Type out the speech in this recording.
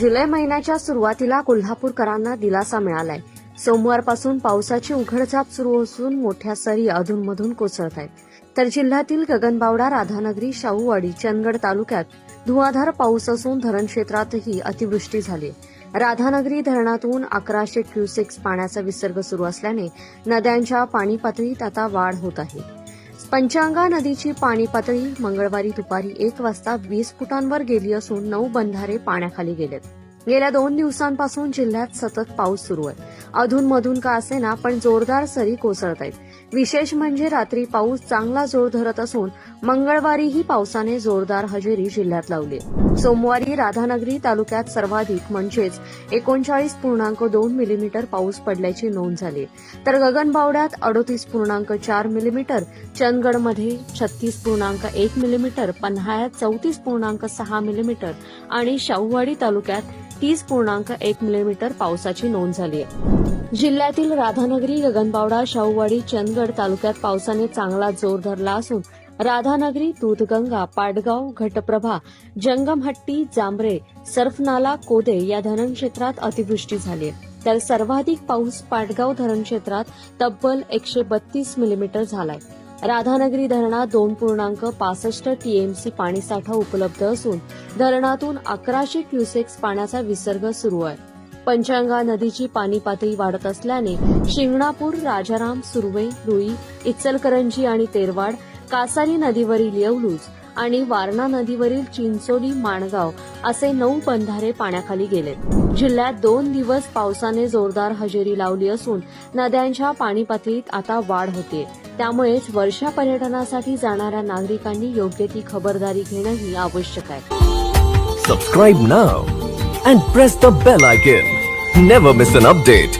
जुलै महिन्याच्या सुरुवातीला कोल्हापूरकरांना दिलासा मिळालाय. सोमवारपासून पावसाची उघडझाप सुरू असून मोठ्या सरी अधूनमधून कोसळत आहेत. तर जिल्ह्यातील गगनबावडा राधानगरी शाहूवाडी चंदगड तालुक्यात धुवाधार पाऊस असून धरण क्षेत्रातही अतिवृष्टी झाली राधानगरी धरणातून अकराशे क्युसेक्स पाण्याचा विसर्ग सुरू असल्याने नद्यांच्या पाणी पातळीत आता वाढ होत आहे. पंचांगा नदीची पाणी पातळी मंगळवारी दुपारी एक वाजता वीस फुटांवर गेली असून नऊ बंधारे पाण्याखाली गेलेत. गेल्या दोन दिवसांपासून जिल्ह्यात सतत पाऊस सुरू आहे. अधूनमधून का असेना पण जोरदार सरी कोसळत आहेत. विशेष म्हणजे रात्री पाऊस चांगला जोर धरत असून मंगळवारीही पावसाने जोरदार हजेरी जिल्ह्यात लावली सोमवारी राधानगरी तालुक्यात सर्वाधिक म्हणजेच एकोणचाळीस पूर्णांक दोन मिलीमीटर पाऊस पडल्याची नोंद झाली तर गगनबावड्यात अडोतीस पूर्णांक चार मिलीमीटर चंदगडमध्ये छत्तीस पूर्णांक एक मिलीमीटर पन्हाळ्यात चौतीस पूर्णांक सहा मिलीमीटर आणि शाहूवाडी तालुक्यात तीस पूर्णांक एक मिलीमीटर पावसाची नोंद झाली आहे. जिल्ह्यातील राधानगरी गगनबावडा शाहूवाडी चंदगड तालुक्यात पावसाने चांगला जोर धरला असून राधानगरी दूधगंगा पाडगाव घटप्रभा जंगमहट्टी जांभरे सर्फनाला कोदे या धरणक्षेत्रात अतिवृष्टी झाली आहे. तर सर्वाधिक पाऊस पाटगाव धरण क्षेत्रात तब्बल एकशे बत्तीस मिलीमीटर झालाय. राधानगरी धरणात दोन पूर्णांक पासष्ट टीएमसी पाणीसाठा उपलब्ध असून धरणातून अकराशे क्युसेक्स पाण्याचा विसर्ग सुरू आहे. पंचांगा नदीची पाणी पातळी वाढत असल्याने शिंगणापूर राजाराम सुरवे रुई इचलकरंजी आणि तेरवाड कासारी नदीवरील येवलूज आणि वारणा नदीवरील चिंचोली माणगाव असे नऊ बंधारे पाण्याखाली गेले. जिल्ह्यात दोन दिवस पावसाने जोरदार हजेरी लावली असून नद्यांच्या पाणी पातळीत आता वाढ होते त्यामुळेच वर्षा पर्यटनासाठी जाणाऱ्या नागरिकांनी योग्य ती खबरदारी घेणंही आवश्यक आहे. Subscribe now and press the bell icon never miss an update